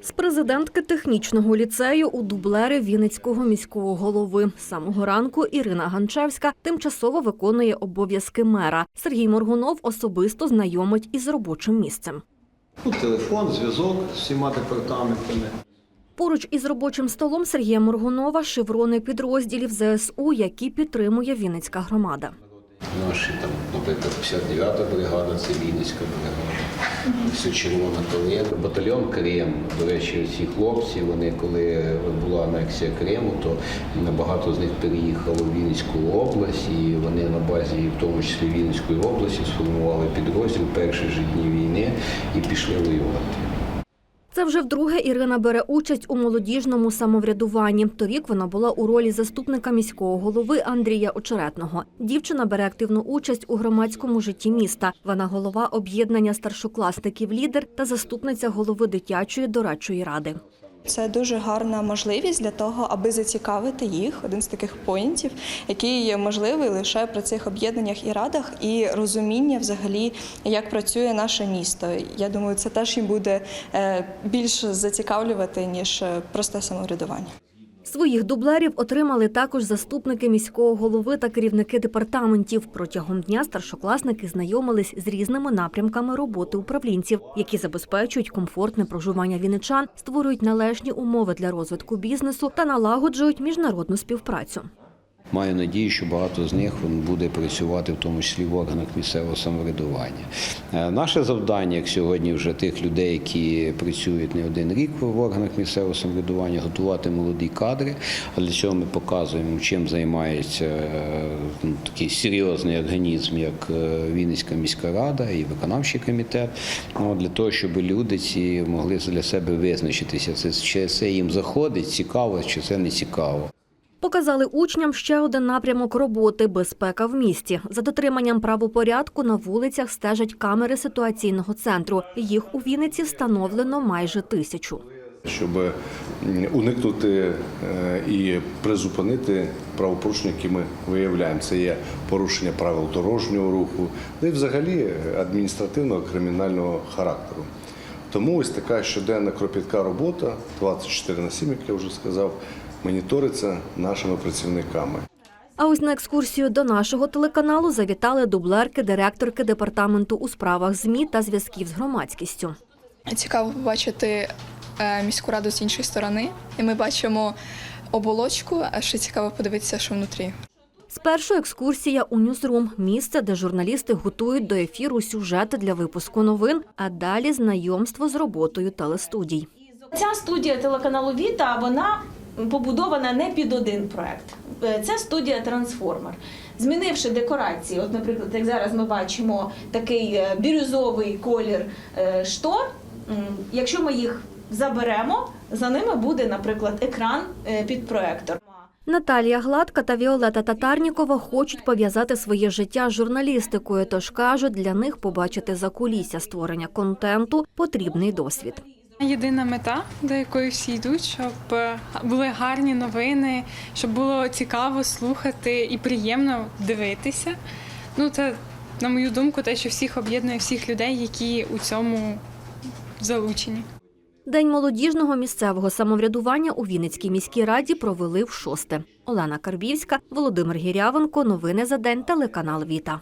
З президентки технічного ліцею у дублери Вінницького міського голови. З самого ранку Ірина Ганчевська тимчасово виконує обов'язки мера. Сергій Моргунов особисто знайомить із робочим місцем. Тут телефон, зв'язок з всіма департаментами. Поруч із робочим столом Сергія Моргунова шеврони підрозділів ЗСУ, які підтримує Вінницька громада. Наші там, наприклад, 59-та бригада, це Вінницька бригада, все червона колена. Батальйон Крем. До речі, ці хлопці, вони коли була анексія Криму, то багато з них переїхало в Вінницьку область, і вони на базі, в тому числі Вінницької області, сформували підрозділ перші ж дні війни і пішли воювати. Це вже вдруге Ірина бере участь у молодіжному самоврядуванні. Торік вона була у ролі заступника міського голови Андрія Очеретного. Дівчина бере активну участь у громадському житті міста. Вона голова об'єднання старшокласників лідер та заступниця голови дитячої дорадчої ради. Це дуже гарна можливість для того, аби зацікавити їх. Один з таких поінтів, який є можливий лише при цих об'єднаннях і радах, і розуміння взагалі, як працює наше місто. Я думаю, це теж їм буде е, більш зацікавлювати ніж е, просте самоврядування. Своїх дублерів отримали також заступники міського голови та керівники департаментів. Протягом дня старшокласники знайомились з різними напрямками роботи управлінців, які забезпечують комфортне проживання віничан, створюють належні умови для розвитку бізнесу та налагоджують міжнародну співпрацю. Маю надію, що багато з них буде працювати в тому числі в органах місцевого самоврядування. Е, Наше завдання, як сьогодні, вже тих людей, які працюють не один рік в органах місцевого самоврядування, готувати молоді кадри. А для цього ми показуємо, чим займається е, ну, такий серйозний організм, як е, Вінницька міська рада і виконавчий комітет. Ну, Для того, щоб люди ці могли для себе визначитися, це чи це їм заходить, цікаво, чи це не цікаво. Показали учням ще один напрямок роботи безпека в місті. За дотриманням правопорядку на вулицях стежать камери ситуаційного центру. Їх у Вінниці встановлено майже тисячу. щоб уникнути е, і призупинити правопорушення, які ми виявляємо. Це є порушення правил дорожнього руху, і взагалі адміністративного кримінального характеру. Тому ось така щоденна кропітка робота 24 на 7, як я вже сказав, моніториться нашими працівниками. А ось на екскурсію до нашого телеканалу завітали дублерки директорки департаменту у справах ЗМІ та зв'язків з громадськістю. Цікаво побачити е, міську раду з іншої сторони. І ми бачимо оболочку, а ще цікаво подивитися, що внутрі. Спершу екскурсія у Ньюзрум – місце, де журналісти готують до ефіру сюжети для випуску новин, а далі знайомство з роботою телестудій. Ця студія телеканалу Віта вона побудована не під один проект. Е, Це студія Трансформер. Змінивши декорації, от, наприклад, як зараз ми бачимо такий е, бірюзовий колір е, штор. Якщо ми їх заберемо, за ними буде, наприклад, екран під проектор. Наталія Гладка та Віолета Татарнікова хочуть пов'язати своє життя з журналістикою, тож кажуть, для них побачити закулісся створення контенту потрібний досвід. Єдина мета, до якої всі йдуть, щоб е, були гарні новини, щоб було цікаво слухати і приємно дивитися. Ну, це, на мою думку, те, що всіх об'єднує всіх людей, які у цьому залучені. День молодіжного місцевого самоврядування у Вінницькій міській раді провели в шосте. Олена Карбівська, Володимир Гірявенко. Новини за день. Телеканал Віта.